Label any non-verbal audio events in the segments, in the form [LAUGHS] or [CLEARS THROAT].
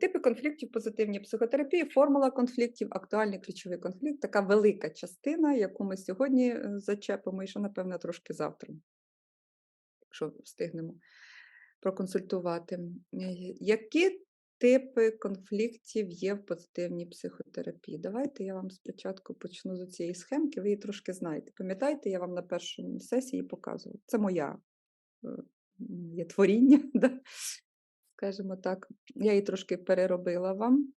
Типи конфліктів позитивній психотерапії, формула конфліктів, актуальний ключовий конфлікт така велика частина, яку ми сьогодні е, зачепимо, і ще, напевно, трошки завтра, якщо встигнемо проконсультувати. Е, Які типи конфліктів є в позитивній психотерапії? Давайте я вам спочатку почну з цієї схемки, ви її трошки знаєте. Пам'ятаєте, я вам на першій сесії показувала. Це моя е, моє творіння. [LAUGHS] Да? Скажімо так. Я її трошки переробила вам,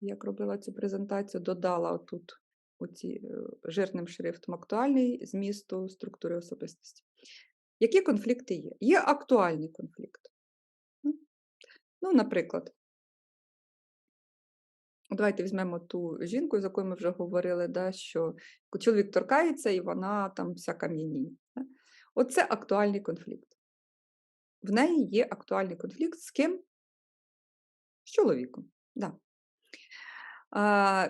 як робила цю презентацію, додала отут оці, е, жирним шрифтом актуальний змісту структури особистості. Які конфлікти є? Є актуальний конфлікт. Ну, наприклад, давайте візьмемо ту жінку, з якою ми вже говорили, да, що чоловік торкається і вона там вся кам'яніє. Оце актуальний конфлікт в неї є актуальний конфлікт з ким? З чоловіком. Да.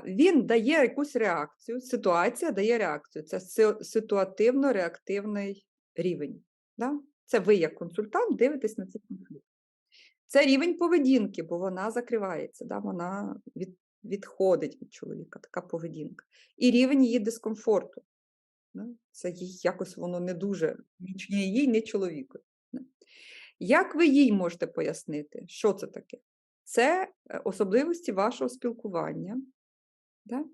Він дає якусь реакцію, ситуація дає реакцію. Це ситуативно-реактивний рівень. Да? Це ви, як консультант, дивитесь на цей конфлікт. Це рівень поведінки, бо вона закривається, да? вона від, відходить від чоловіка, така поведінка. І рівень її дискомфорту. Да? Це їй якось воно не дуже ні їй, ні чоловіку. Як ви їй можете пояснити, що це таке? Це е, особливості вашого спілкування. Да?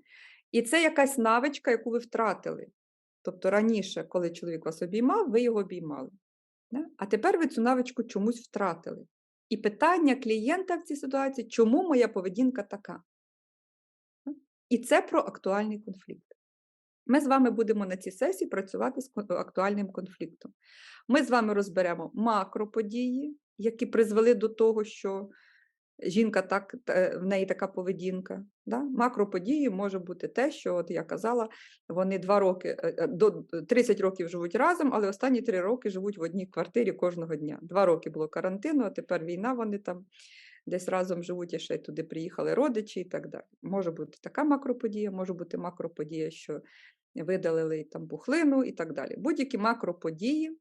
І це якась навичка, яку ви втратили. Тобто раніше, коли чоловік вас обіймав, ви його обіймали. Да? А тепер ви цю навичку чомусь втратили. І питання клієнта в цій ситуації, чому моя поведінка така? І це про актуальний конфлікт. Ми з вами будемо на цій сесії працювати з актуальним конфліктом. Ми з вами розберемо макроподії, які призвели до того, що жінка так, в неї така поведінка. Да? Макроподії може бути те, що, от я казала, вони два роки, е, е, до 30 років живуть разом, але останні три роки живуть в одній квартирі кожного дня. Два роки було карантину, а тепер війна, вони там десь разом живуть, і ще й туди приїхали родичі і так далі. Може бути така макроподія, може бути макроподія, що видалили там бухлину і так далі. Будь-які макроподії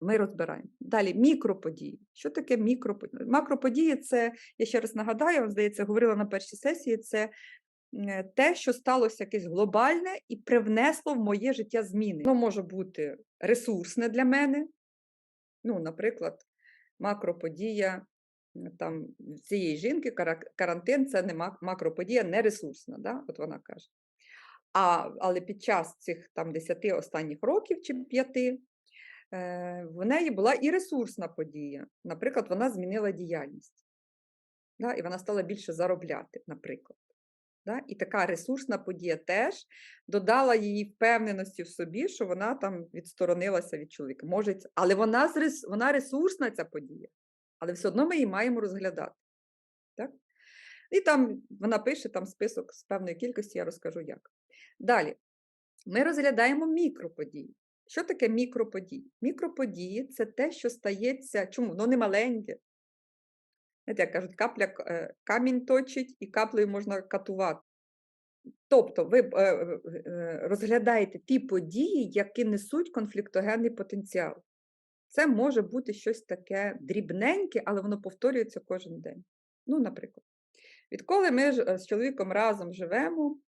ми розбираємо. Далі мікроподії. Що таке мікроподії? Макроподії це, я ще раз нагадаю, вам здається, говорила на першій сесії, це те, що сталося якесь глобальне і привнесло в моє життя зміни. Воно може бути ресурсне для мене. Ну, Наприклад, макроподія там, цієї жінки, карантин це не макроподія, не ресурсна. Да? От вона каже. А, Але під час цих там 10 останніх років чи 5 е, в неї була і ресурсна подія. Наприклад, вона змінила діяльність. Да, І вона стала більше заробляти, наприклад. Да? І така ресурсна подія теж додала її впевненості в собі, що вона там відсторонилася від чоловіка. Може, Але вона вона ресурсна ця подія, але все одно ми її маємо розглядати. Так? І там вона пише там список з певної кількості, я розкажу як. Далі, ми розглядаємо мікроподії. Що таке мікроподії? Мікроподії це те, що стається, чому? Воно не маленьке. Знаєте, як кажуть, капля е, камінь точить і каплею можна катувати. Тобто ви е, е, розглядаєте ті події, які несуть конфліктогенний потенціал. Це може бути щось таке дрібненьке, але воно повторюється кожен день. Ну, наприклад, відколи ми з чоловіком разом живемо,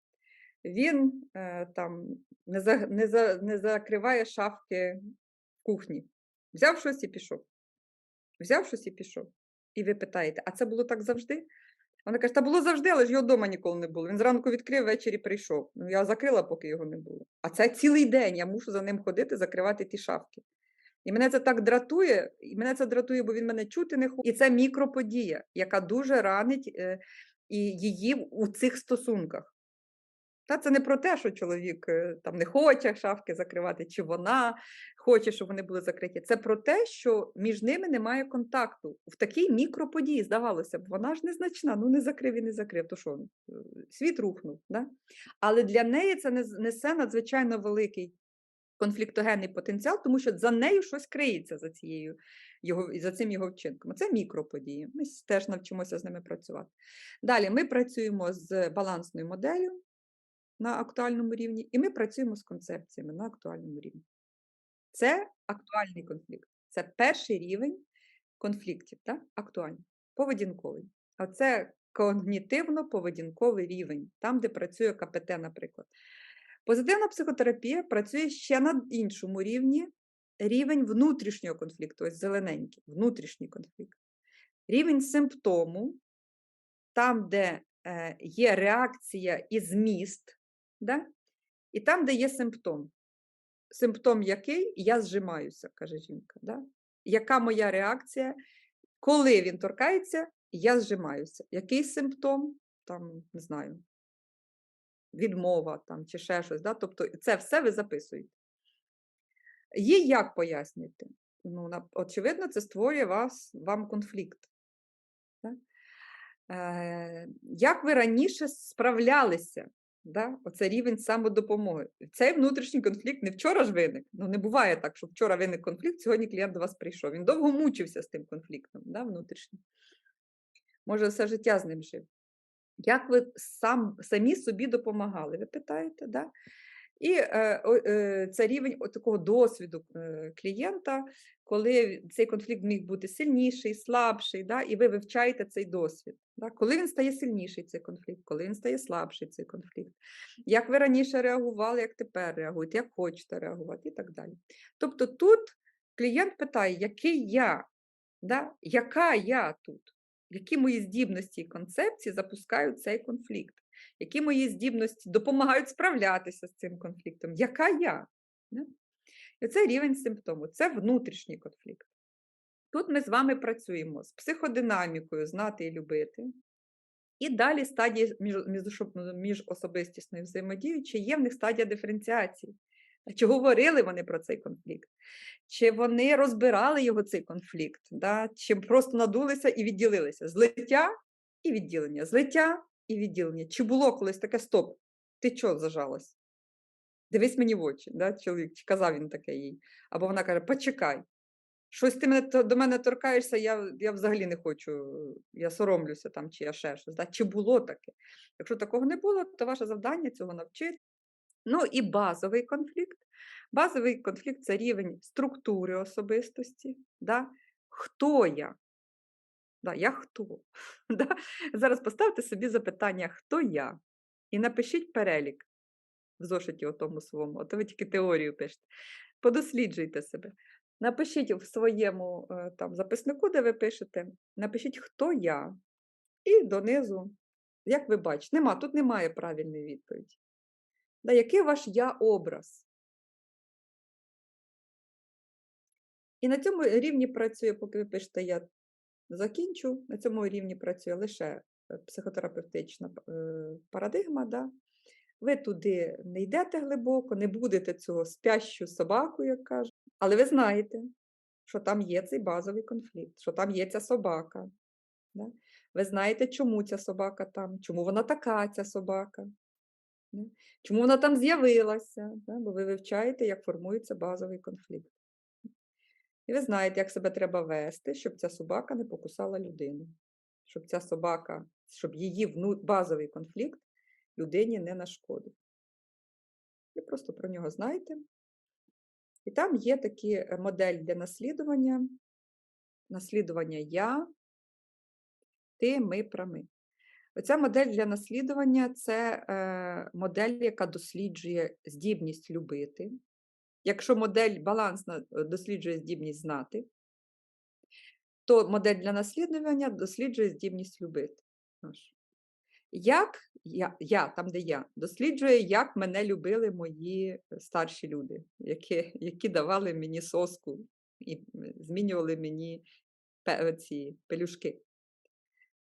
він е, там не за, не, за, не закриває шафки кухні. Взяв щось і пішов. Взяв щось і пішов. І ви питаєте, а це було так завжди? Вона каже, та було завжди, але ж його вдома ніколи не було. Він зранку відкрив, ввечері прийшов. Ну, я закрила, поки його не було. А це цілий день. Я мушу за ним ходити, закривати ті шафки. І мене це так дратує, і мене це дратує, бо він мене чути не хоче. І це мікроподія, яка дуже ранить е, і її у цих стосунках. Та це не про те, що чоловік е, там не хоче шафки закривати, чи вона хоче, щоб вони були закриті. Це про те, що між ними немає контакту в такій мікроподії, здавалося б, вона ж незначна, ну не закрив і не закрив, то що е, світ рухнув. Да? Але для неї це несе надзвичайно великий конфліктогенний потенціал, тому що за нею щось криється за цією його, за цим його вчинком. Це мікроподії. Ми теж навчимося з ними працювати. Далі ми працюємо з балансною моделлю на актуальному рівні, і ми працюємо з концепціями на актуальному рівні. Це актуальний конфлікт. Це перший рівень конфліктів, так? актуальний, поведінковий. А це когнітивно-поведінковий рівень, там, де працює КПТ, наприклад. Позитивна психотерапія працює ще на іншому рівні, рівень внутрішнього конфлікту, ось зелененький, внутрішній конфлікт. Рівень симптому, там, де е, є реакція і зміст, да? і там, де є симптом. Симптом який? Я зжимаюся, каже жінка. Да? Яка моя реакція? Коли він торкається, я зжимаюся. Який симптом? Там, не знаю, відмова там, чи ще щось. Да? Тобто це все ви записуєте. Їй як пояснюєте? Ну, очевидно, це створює вас, вам конфлікт. Да? Е, як ви раніше справлялися? Да? Оце рівень самодопомоги. Цей внутрішній конфлікт не вчора ж виник. Ну, не буває так, що вчора виник конфлікт, сьогодні клієнт до вас прийшов. Він довго мучився з тим конфліктом, да, внутрішнім. Може, все життя з ним жив. Як ви сам, самі собі допомагали, ви питаєте? Да? І е, е, це рівень такого досвіду е, клієнта, коли цей конфлікт міг бути сильніший, слабший, да? і ви вивчаєте цей досвід. Да? Коли він стає сильніший, цей конфлікт, коли він стає слабший, цей конфлікт. Як ви раніше реагували, як тепер реагуєте, як хочете реагувати і так далі. Тобто тут клієнт питає, який я, да? яка я тут, які мої здібності і концепції запускають цей конфлікт які мої здібності допомагають справлятися з цим конфліктом, яка я? І це рівень симптому, це внутрішній конфлікт. Тут ми з вами працюємо з психодинамікою, знати і любити. І далі стадії між, між- міжособистісної взаємодії, чи є в них стадія диференціації. Чи говорили вони про цей конфлікт? Чи вони розбирали його цей конфлікт? Да? Чи просто надулися і відділилися? Злиття і відділення, злиття і відділення. Чи було колись таке стоп? Ти чого зажалась? Дивись мені в очі, да, чоловік, чи казав він таке їй. Або вона каже: почекай, щось ти мене, до мене торкаєшся, я, я взагалі не хочу, я соромлюся там, чи я ще щось. Да? Чи було таке? Якщо такого не було, то ваше завдання цього навчити. Ну і базовий конфлікт. Базовий конфлікт це рівень структури особистості. Да? Хто я? Да, я хто? [LAUGHS] Да? Зараз поставте собі запитання, хто я? І напишіть перелік в зошиті отому своєму, а то ви тільки теорію пишете. Подосліджуйте себе. Напишіть в своєму е, там, записнику, де ви пишете, напишіть, хто я. І донизу, як ви бачите, нема, тут немає правильної відповіді. Да, який ваш я-образ? І на цьому рівні працює, поки ви пишете я закінчу, на цьому рівні працює лише е, психотерапевтична е, парадигма. Да? Ви туди не йдете глибоко, не будете цього спящу собаку, як кажуть, але ви знаєте, що там є цей базовий конфлікт, що там є ця собака. Да? Ви знаєте, чому ця собака там, чому вона така, ця собака. Да? Чому вона там з'явилася? Да? Бо ви вивчаєте, як формується базовий конфлікт. І ви знаєте, як себе треба вести, щоб ця собака не покусала людину. Щоб ця собака, щоб її вну... базовий конфлікт людині не нашкодив. Ви просто про нього знаєте. І там є такі е, модель для наслідування. Наслідування я, ти, ми, про ми. Оця модель для наслідування це е, модель, яка досліджує здібність любити. Якщо модель балансна е, досліджує здібність знати, то модель для наслідування досліджує здібність любити. Як я, я, там, де я, досліджує, як мене любили мої е, старші люди, які, які давали мені соску і змінювали мені ці пелюшки.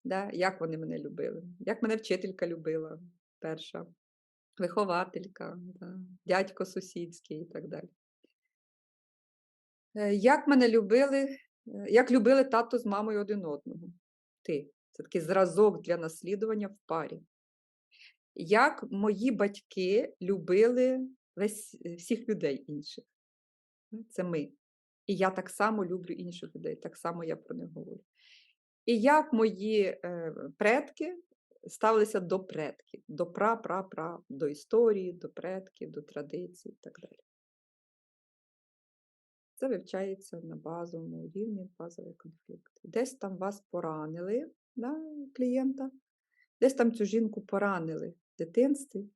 Да? Як вони мене любили, як мене вчителька любила, перша, вихователька, дядько сусідський і так далі. Е, Як мене любили, е, як любили тато з мамою один одного? Ти. Це такий зразок для наслідування в парі. Як мої батьки любили весь, е, всіх людей інших. Ну, Це ми. І я так само люблю інших людей, так само я про них говорю. І як мої е, предки ставилися до предків, до пра-пра-пра, до історії, до предків, до традицій і так далі. Це вивчається на базовому рівні базовий конфлікт. Десь там вас поранили, да, клієнта. Десь там цю жінку поранили в дитинстві.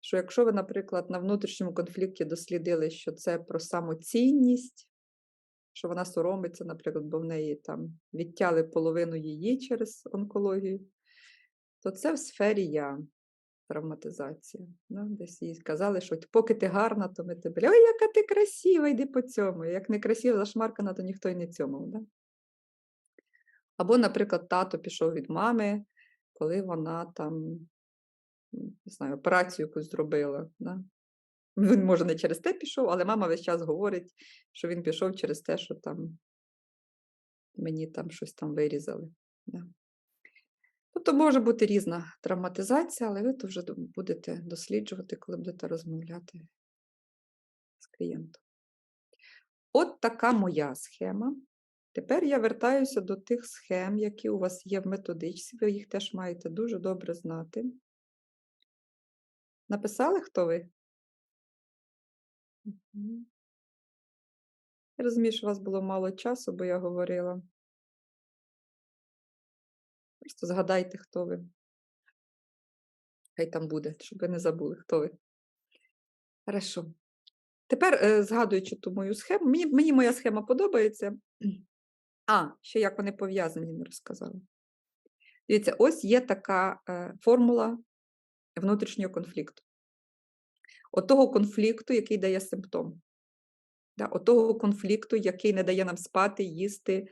Що якщо ви, наприклад, на внутрішньому конфлікті дослідили, що це про самоцінність, що вона соромиться, наприклад, бо в неї там відтяли половину її через онкологію, то це в сфері я травматизація. Да? Десь їй казали, що поки ти гарна, то ми тебе. Ой, яка ти красива, йди по цьому. Як не красива, зашмаркана, то ніхто й не цьомав. Да? Або, наприклад, тато пішов від мами, коли вона там, не знаю, операцію якусь зробила. Да? Він, може, не через те пішов, але мама весь час говорить, що він пішов через те, що там мені там щось там вирізали. Да? Тобто може бути різна травматизація, але ви то вже будете досліджувати, коли будете розмовляти з клієнтом. От така моя схема. Тепер я вертаюся до тих схем, які у вас є в методичці. Ви їх теж маєте дуже добре знати. Написали, хто ви? Я розумію, що у вас було мало часу, бо я говорила. Просто згадайте, хто ви. Хай там буде, щоб ви не забули, хто ви. Хорошо. Тепер, е, згадуючи ту мою схему, мені, мені моя схема подобається. [CLEARS THROAT] А, ще як вони пов'язані, не розказала. Дивіться, ось є така е, формула внутрішнього конфлікту. Отого конфлікту, який дає симптом. Да, отого конфлікту, який не дає нам спати, їсти,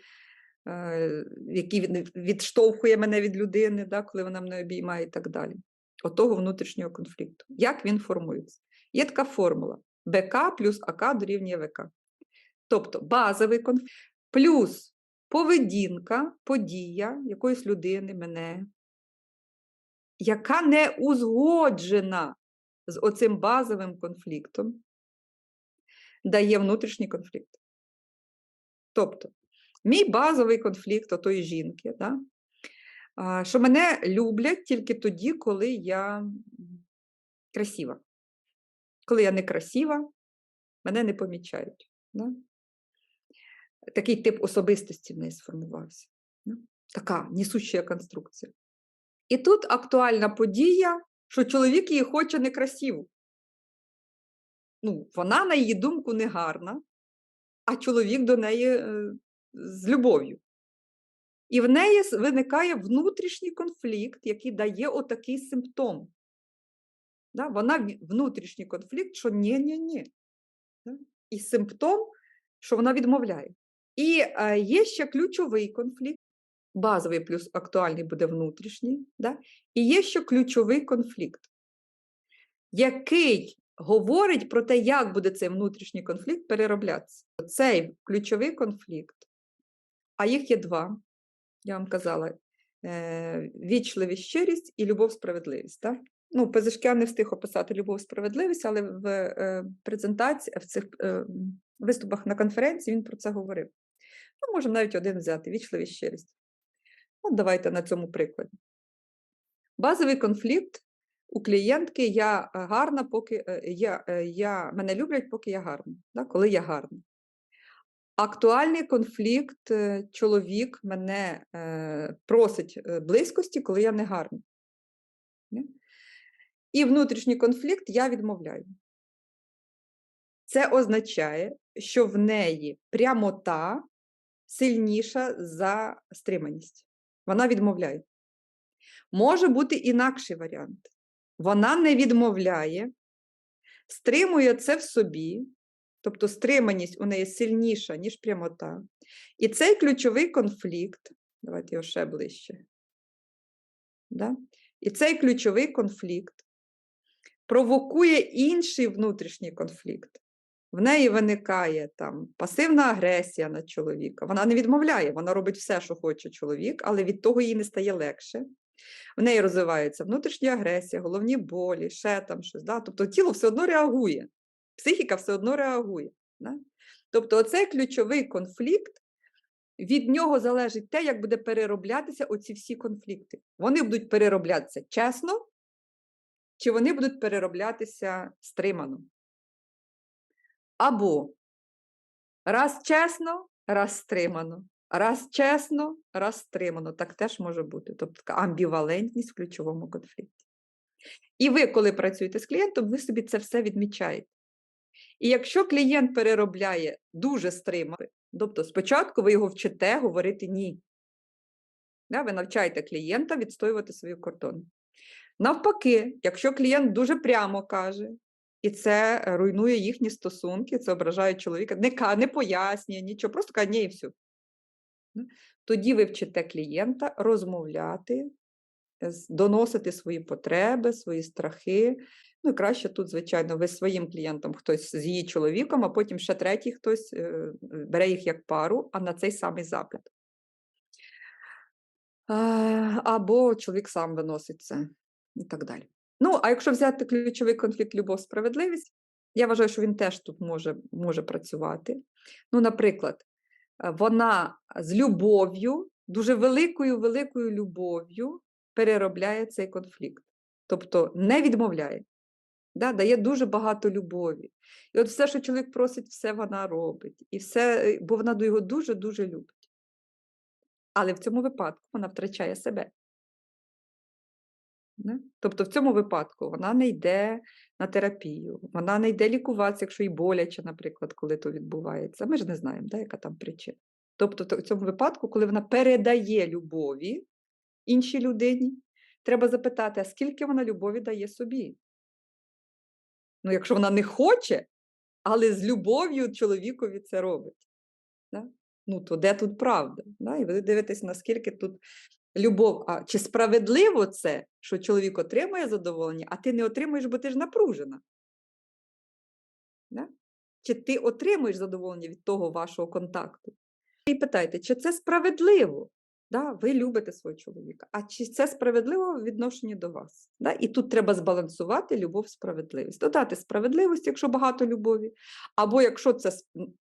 який відштовхує мене від людини, да, коли вона мене обіймає і так далі. Отого внутрішнього конфлікту. Як він формується? Є така формула: БК плюс АК дорівнює ВК. Тобто базовий конфлікт плюс поведінка, подія якоїсь людини, мене, яка не узгоджена з оцим базовим конфліктом, дає внутрішній конфлікт. Тобто, мій базовий конфлікт отої жінки, да, що мене люблять тільки тоді, коли я красива. Коли я не красива, мене не помічають. Да? Такий тип особистості в неї сформувався. Да? Така несуща конструкція. І тут актуальна подія, що чоловік її хоче некрасиву. Ну, вона, на її думку, не гарна, а чоловік до неї е, з любов'ю. І в неї виникає внутрішній конфлікт, який дає отакий симптом. Да? Вона внутрішній конфлікт, що ні-ні-ні. Да? І симптом, що вона відмовляє. І е, є ще ключовий конфлікт, базовий плюс актуальний буде внутрішній. Да? І є ще ключовий конфлікт, який говорить про те, як буде цей внутрішній конфлікт перероблятися. Цей ключовий конфлікт, а їх є два, я вам казала: е, вічливість, щирість і любов, справедливість. Так? Ну, Пезишкян не встиг описати любов, справедливість, але в е, презентації, в цих е, виступах на конференції він про це говорив. Ну, можемо навіть один взяти вічливість, щирість. От давайте на цьому прикладі. Базовий конфлікт у клієнтки я гарна, поки е, я, я, мене люблять, поки я гарна, да? коли я гарна. Актуальний конфлікт, е, чоловік мене е, просить е, близькості, коли я не гарна. І внутрішній конфлікт я відмовляю. Це означає, що в неї прямота сильніша за стриманість. Вона відмовляє. Може бути інакший варіант. Вона не відмовляє, стримує це в собі, тобто стриманість у неї сильніша, ніж прямота. І цей ключовий конфлікт, давайте його ще ближче. Да? І цей ключовий конфлікт провокує інший внутрішній конфлікт. В неї виникає там пасивна агресія на чоловіка. Вона не відмовляє, вона робить все, що хоче чоловік, але від того їй не стає легше. В неї розвивається внутрішня агресія, головні болі, ще там щось. Да? Тобто тіло все одно реагує, психіка все одно реагує. Да? Тобто, оцей ключовий конфлікт, від нього залежить те, як буде перероблятися оці всі конфлікти. Вони будуть перероблятися чесно, чи вони будуть перероблятися стримано. Або раз чесно, раз стримано. Раз чесно, раз стримано. Так теж може бути. Тобто така амбівалентність в ключовому конфлікті. І ви, коли працюєте з клієнтом, ви собі це все відмічаєте. І якщо клієнт переробляє дуже стримано, тобто спочатку ви його вчите говорити ні. Да, ви навчаєте клієнта відстоювати свої кордони. Навпаки, якщо клієнт дуже прямо каже, і це руйнує їхні стосунки, це ображає чоловіка, не, не пояснює нічого, просто каже ні і все. Тоді ви вчите клієнта розмовляти, доносити свої потреби, свої страхи. Ну і краще тут, звичайно, ви своїм клієнтом хтось з її чоловіком, а потім ще третій хтось е, бере їх як пару, а на цей самий запит. Е, Або чоловік сам виносить це і так далі. Ну, а якщо взяти ключовий конфлікт любов, справедливість, я вважаю, що він теж тут може, може працювати. Ну, наприклад, вона з любов'ю, дуже великою великою любов'ю переробляє цей конфлікт. Тобто не відмовляє, да, дає дуже багато любові. І от все, що чоловік просить, все вона робить. І все, бо вона його дуже-дуже любить. Але в цьому випадку вона втрачає себе. Да? Тобто в цьому випадку вона не йде на терапію, вона не йде лікуватися, якщо їй боляче, наприклад, коли то відбувається. Ми ж не знаємо, да, яка там причина. Тобто в цьому випадку, коли вона передає любові іншій людині, треба запитати, а скільки вона любові дає собі? Ну, якщо вона не хоче, але з любов'ю чоловікові це робить. Да? Ну, то де тут правда? Да? І ви дивитесь, наскільки тут любов. А чи справедливо це, що чоловік отримує задоволення, а ти не отримуєш, бо ти ж напружена? Да? Чи ти отримуєш задоволення від того вашого контакту? І питайте, чи це справедливо? Да? Ви любите свого чоловіка, а чи це справедливо в відношенні до вас? Да? І тут треба збалансувати любов, справедливість. Додати справедливість, якщо багато любові, або якщо це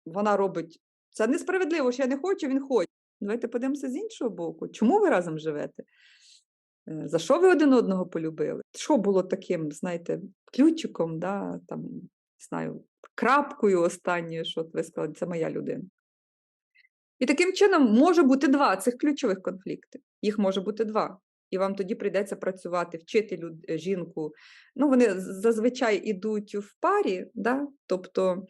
вона робить це несправедливо, що я не хочу, він хоче. Давайте подивимося з іншого боку. Чому ви разом живете? Е, За що ви один одного полюбили? Що було таким, знаєте, ключиком, да, там, знаю, крапкою останньою, що ви сказали, це моя людина. І таким чином може бути два цих ключових конфлікти. Їх може бути два. І вам тоді прийдеться працювати, вчити люд, е, жінку. Ну, вони зазвичай ідуть в парі, да? тобто,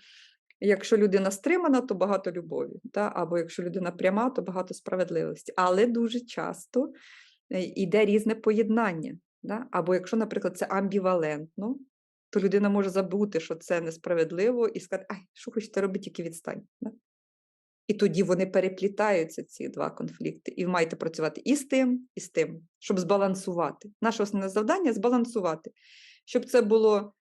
якщо людина стримана, то багато любові, да? або якщо людина пряма, то багато справедливості. Але дуже часто е, йде різне поєднання. Да? Або якщо, наприклад, це амбівалентно, то людина може забути, що це несправедливо, і сказати, ай, що хочете робити, тільки відстань. Да? І тоді вони переплітаються, ці два конфлікти. І ви маєте працювати і з тим, і з тим, щоб збалансувати. Наше основне завдання збалансувати, щоб це було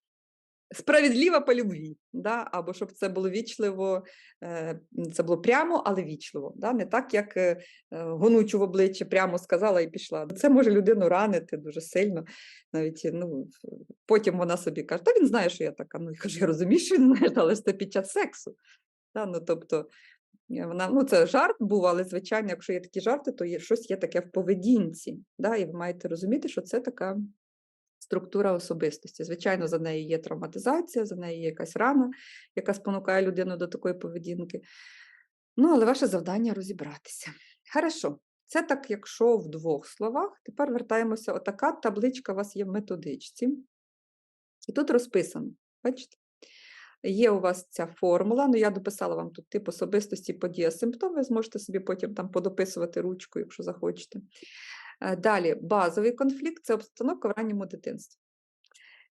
справедливо по любві, да? або щоб це було вічливо, е, це було прямо, але вічливо. Да? Не так, як е, е, гонучу в обличчя прямо сказала і пішла. Це може людину ранити дуже сильно. Навіть ну, потім вона собі каже, та він знає, що я така. Ну, я кажу, я розумію, що він знає, але це під час сексу. Да? Ну, тобто, Вона, ну, це жарт був, але звичайно, якщо є такі жарти, то є щось є таке в поведінці. Да? І ви маєте розуміти, що це така структура особистості. Звичайно, за нею є травматизація, за нею є якась рана, яка спонукає людину до такої поведінки. Ну, але ваше завдання розібратися. Хорошо, це так, якщо в двох словах. Тепер вертаємося. Отака табличка у вас є в методичці. І тут розписано. Бачите? Є у вас ця формула, ну я дописала вам тут тип особистості, подія, симптом, ви зможете собі потім там подописувати ручку, якщо захочете. Е, Далі, базовий конфлікт це обстановка в ранньому дитинстві.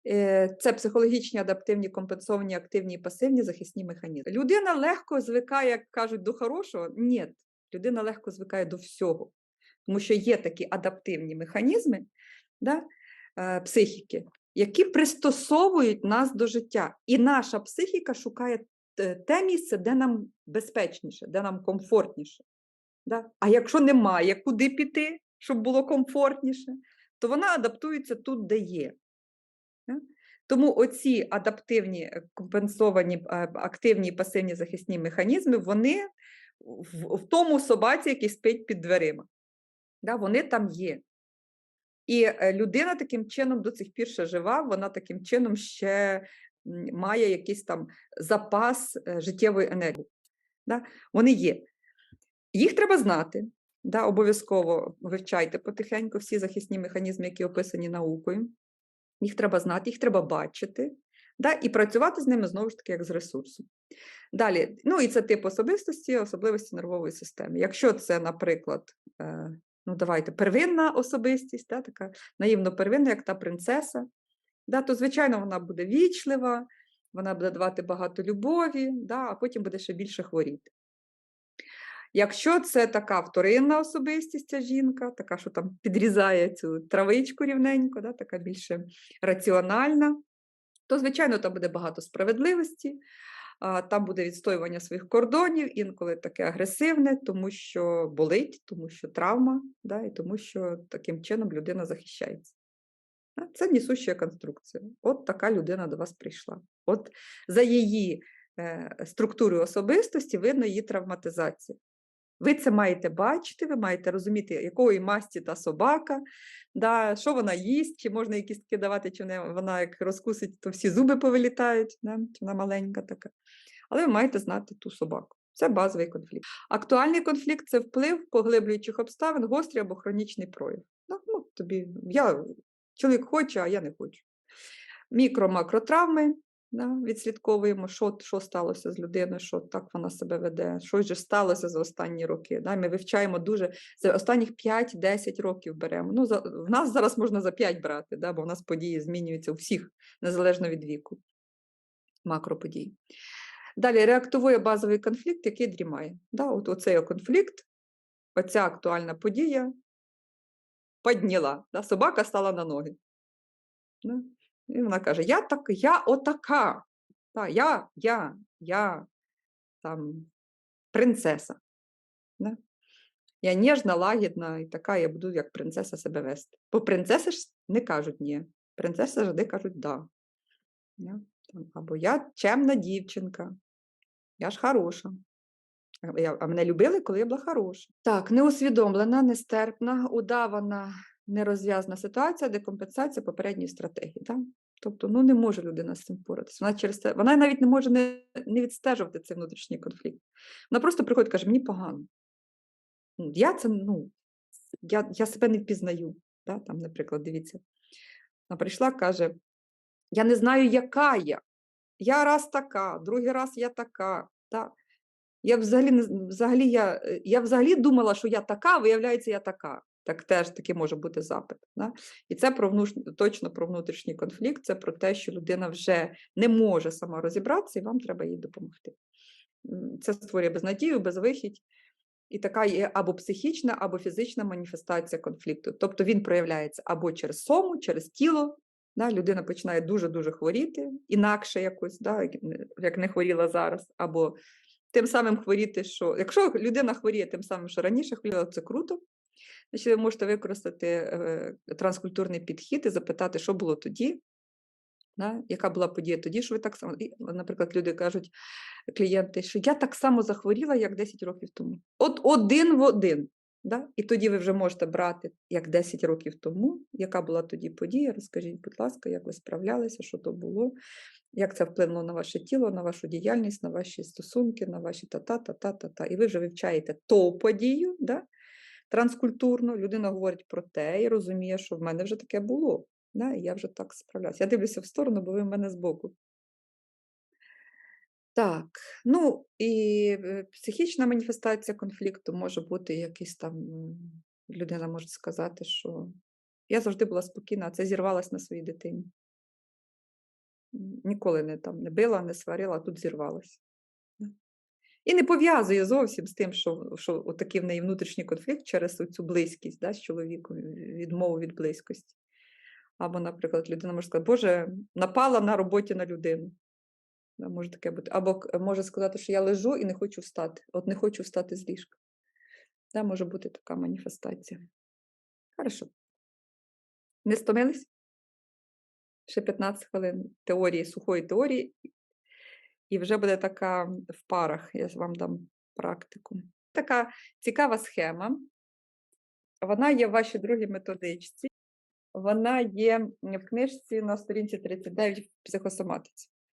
Е, Це психологічні, адаптивні, компенсовані, активні і пасивні захисні механізми. Людина легко звикає, як кажуть, до хорошого. Ні, людина легко звикає до всього, тому що є такі адаптивні механізми да, е, психіки, які пристосовують нас до життя. І наша психіка шукає те- те місце, де нам безпечніше, де нам комфортніше. Да? А якщо немає куди піти, щоб було комфортніше, то вона адаптується тут, де є. Да? Тому оці адаптивні, е, компенсовані, е, активні і пасивні захисні механізми, вони в, в тому собаці, який спить під дверима. Да? Вони там є. І е, людина таким чином до цих пір ще жива, вона таким чином ще має якийсь там запас е, життєвої енергії. Да? Вони є. Їх треба знати. Да, обов'язково вивчайте потихеньку всі захисні механізми, які описані наукою. Їх треба знати, їх треба бачити, да, і працювати з ними знову ж таки як з ресурсом. Далі, ну і це тип особистості, особливості нервової системи. Якщо це, наприклад, е, ну давайте, первинна особистість, да, така наївно первинна, як та принцеса, да, то, звичайно, вона буде вічлива, вона буде давати багато любові, да, а потім буде ще більше хворіти. Якщо це така вторинна особистість, ця жінка, така, що там підрізає цю травичку рівненько, да, така більше раціональна, то, звичайно, там буде багато справедливості, там буде відстоювання своїх кордонів, інколи таке агресивне, тому що болить, тому що травма, да, і тому що таким чином людина захищається. Це несуща конструкція. От така людина до вас прийшла. От за її е, структурою особистості видно її травматизація. Ви це маєте бачити, ви маєте розуміти, якої масті та собака, да, що вона їсть, чи можна якісь такі давати, чи не, вона як розкусить, то всі зуби повилітають, да, чи вона маленька така. Але ви маєте знати ту собаку. Це базовий конфлікт. Актуальний конфлікт це вплив поглиблюючих обставин, гострий або хронічний прояв. Ну, ну, тобі, я, чоловік хоче, а я не хочу. Мікро-макротравми, да, відслідковуємо, що, що сталося з людиною, що так вона себе веде, що ж сталося за останні роки. Да, Ми вивчаємо дуже за останніх 5-10 років беремо. Ну, за, в нас зараз можна за 5 брати, да, бо в нас події змінюються у всіх, незалежно від віку. Макроподії. Далі реактивує базовий конфлікт, який дрімає. Да, от оцей конфлікт, оця актуальна подія підняла. Да, собака стала на ноги. Да. І вона каже: Я так, я отака. Та, я, я, я там принцеса. Да? Я ніжна, лагідна і така, я буду як принцеса себе вести. Бо принцеси ж не кажуть ні. Принцеси завжди кажуть да. Да? Там, Або я чемна дівчинка, я ж хороша. А мене любили, коли я була хороша. Так, неусвідомлена, нестерпна, удавана, нерозв'язана ситуація, декомпенсація попередньої стратегії. Так? Тобто, ну не може людина з цим впоратися. Вона через це, вона навіть не може не, не відстежувати цей внутрішній конфлікт. Вона просто приходить і каже, мені погано. Ну, Я це, ну, я, я себе не впізнаю. Да? Там, наприклад, дивіться. Вона прийшла, каже: Я не знаю, яка я. Я раз така, другий раз я така. Да? Я взагалі взагалі я, я взагалі думала, що я така, виявляється, я така. Так теж таки може бути запит. Да? І це про внуш... точно про внутрішній конфлікт, це про те, що людина вже не може сама розібратися, і вам треба їй допомогти. Це створює безнадію, безвихідь. І така є або психічна, або фізична маніфестація конфлікту. Тобто він проявляється або через сому, через тіло. Да? Людина починає дуже-дуже хворіти, інакше якось, да? як не хворіла зараз, або тим самим хворіти, що якщо людина хворіє тим самим, що раніше хворіла, це круто. Значить, ви можете використати е, транскультурний підхід і запитати, що було тоді, да? яка була подія тоді, що ви так само. І, наприклад, люди кажуть, клієнти, що я так само захворіла, як 10 років тому. От один в один. Да? І тоді ви вже можете брати, як 10 років тому, яка була тоді подія. Розкажіть, будь ласка, як ви справлялися, що то було, як це вплинуло на ваше тіло, на вашу діяльність, на ваші стосунки, на ваші та-та-та-та-та-та. І ви вже вивчаєте ту подію, да? Транскультурно, людина говорить про те і розуміє, що в мене вже таке було. Да? І я вже так справлялася. Я дивлюся в сторону, бо ви в мене збоку. Так, ну і е, психічна маніфестація конфлікту може бути якийсь там, людина може сказати, що я завжди була спокійна, а це зірвалась на своїй дитині. Ніколи не там не била, не сварила, а тут зірвалась. І не пов'язує зовсім з тим, що, що такий в неї внутрішній конфлікт через цю близькість да, з чоловіком, відмову від близькості. Або, наприклад, людина може сказати, Боже, напала на роботі на людину. Да, може таке бути. Або може сказати, що я лежу і не хочу встати. От не хочу встати з ліжка. Да, може бути така маніфестація. Хорошо. Не стомились? Ще 15 хвилин теорії, сухої теорії, і вже буде така в парах. Я вам дам практику. Така цікава схема. Вона є в вашій другій методичці. Вона є в книжці на сторінці 39 в психосоматиці.